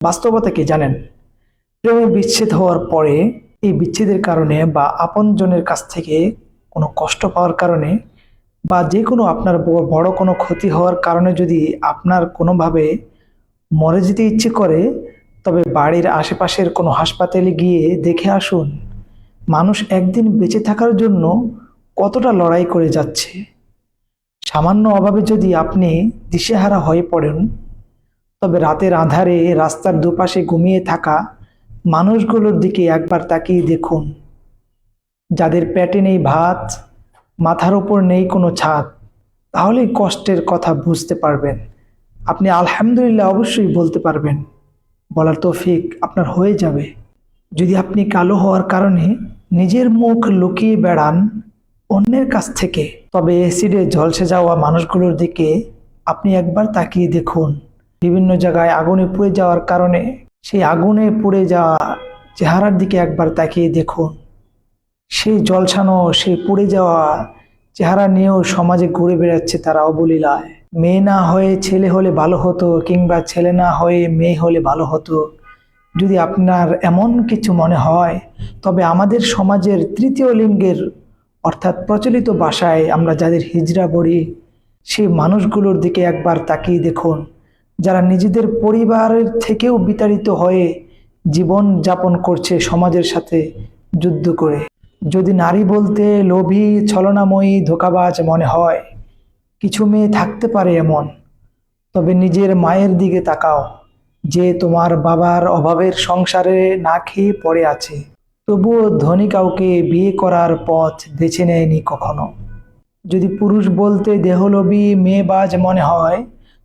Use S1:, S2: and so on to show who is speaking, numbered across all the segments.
S1: বাস্তবতা কি জানেন? প্রেমে বিচ্ছেদ হওয়ার পরে এই বিচ্ছেদের কারণে বা আপনজনের কাছ থেকে কোনো কষ্ট পাওয়ার কারণে বা যে কোনো আপনার বড় কোনো ক্ষতি হওয়ার কারণে যদি আপনার কোনোভাবে মরে যেতে ইচ্ছে করে, তবে বাড়ির আশেপাশের কোনো হাসপাতালে গিয়ে দেখে আসুন, মানুষ একদিন বেঁচে থাকার জন্য কতটা লড়াই করে যাচ্ছে। সামান্য অভাবে যদি আপনি দিশেহারা হয়ে পড়েন তবে রাতের আধারে রাস্তার দুপাশে ঘুমিয়ে থাকা মানুষগুলোর দিকে একবার তাকিয়ে দেখুন। যাদের পেটে নেই ভাত, মাথার ওপর নেই কোনো ছাদ, তাহলেই কষ্টের কথা বুঝতে পারবেন। আপনি আলহামদুলিল্লাহ অবশ্যই বলতে পারবেন। বলার তৌফিক আপনার হয়ে যাবে। যদি আপনি কালো হওয়ার কারণে নিজের মুখ লুকিয়ে বেড়ান অন্যের কাছ থেকে, তবে অ্যাসিডে ঝলসে যাওয়া মানুষগুলোর দিকে আপনি একবার তাকিয়ে দেখুন। বিভিন্ন জায়গায় আগুনে পুড়ে যাওয়ার কারণে সেই আগুনে পুড়ে যাওয়া চেহারার দিকে একবার তাকিয়ে দেখুন। সেই জলছানো, সেই পুড়ে যাওয়া চেহারা নিয়েও সমাজে ঘুরে বেড়াচ্ছে তারা অবলীলায়। মেয়ে না হয়ে ছেলে হলে ভালো হতো কিংবা ছেলে না হয়ে মেয়ে হলে ভালো হতো। যদি আপনার এমন কিছু মনে হয়, তবে আমাদের সমাজের তৃতীয় লিঙ্গের, অর্থাৎ প্রচলিত ভাষায় আমরা যাদের হিজড়া বলি, সেই মানুষগুলোর দিকে একবার তাকিয়ে দেখুন। যারা নিজেদের পরিবারের থেকেও বিতাড়িত হয়ে জীবন যাপন করছে সমাজের সাথে যুদ্ধ করে। যদি নারী বলতে লোভী, ছলনাময়ী, ধোকাবাজ মনে হয়, কিছু মেয়ে থাকতে পারে এমন। তবে নিজের মায়ের দিকে তাকাও, যে তোমার বাবার অভাবের সংসারে না খেয়ে পড়ে আছে। তবুও ধনী কাউকে বিয়ে করার পথ বেছে নেয়নি কখনো। যদি পুরুষ বলতে দেহলোভী, মেয়েবাজ মনে হয়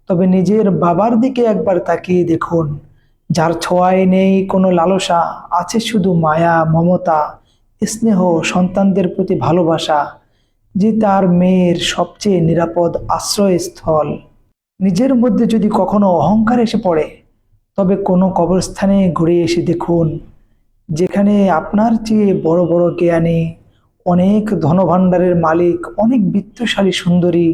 S1: তবে নিজের বাবার দিকে একবার তাকিয়ে দেখুন, যার ছোঁয়ায় নেই কোনো লালসা, আছে শুধু মায়া, মমতা, স্নেহ, সন্তানদের প্রতি ভালোবাসা, যে তার মেয়ের সবচেয়ে নিরাপদ আশ্রয়স্থল। নিজের মধ্যে যদি কখনো অহংকার এসে পড়ে, তবে কোনো কবরস্থানে ঘুরে এসে দেখুন, যেখানে আপনার চেয়ে বড় বড় জ্ঞানী, অনেক ধনভাণ্ডারের মালিক, অনেক বিত্তশালী সুন্দরী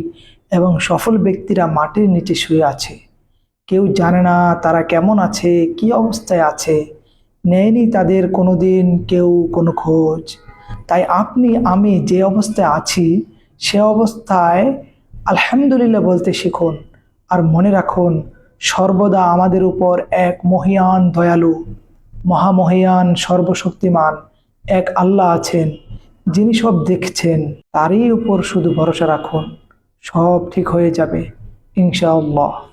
S1: এবং সফল ব্যক্তিরা মাটির নিচে শুয়ে আছে। কেউ জানে না তারা কেমন আছে, কি অবস্থায় আছে। নেয়নি তাদের কোনো দিন কেউ কোনো খোঁজ। তাই আপনি, আমি যে অবস্থায় আছি, সে অবস্থায় আলহামদুলিল্লাহ বলতে শিখুন। আর মনে রাখুন, সর্বদা আমাদের উপর এক মহিয়ান দয়ালু, মহামহিয়ান সর্বশক্তিমান এক আল্লাহ আছেন, যিনি সব দেখছেন, তারই উপর শুধু ভরসা রাখুন। সব ঠিক হয়ে যাবে ইনশাআল্লাহ।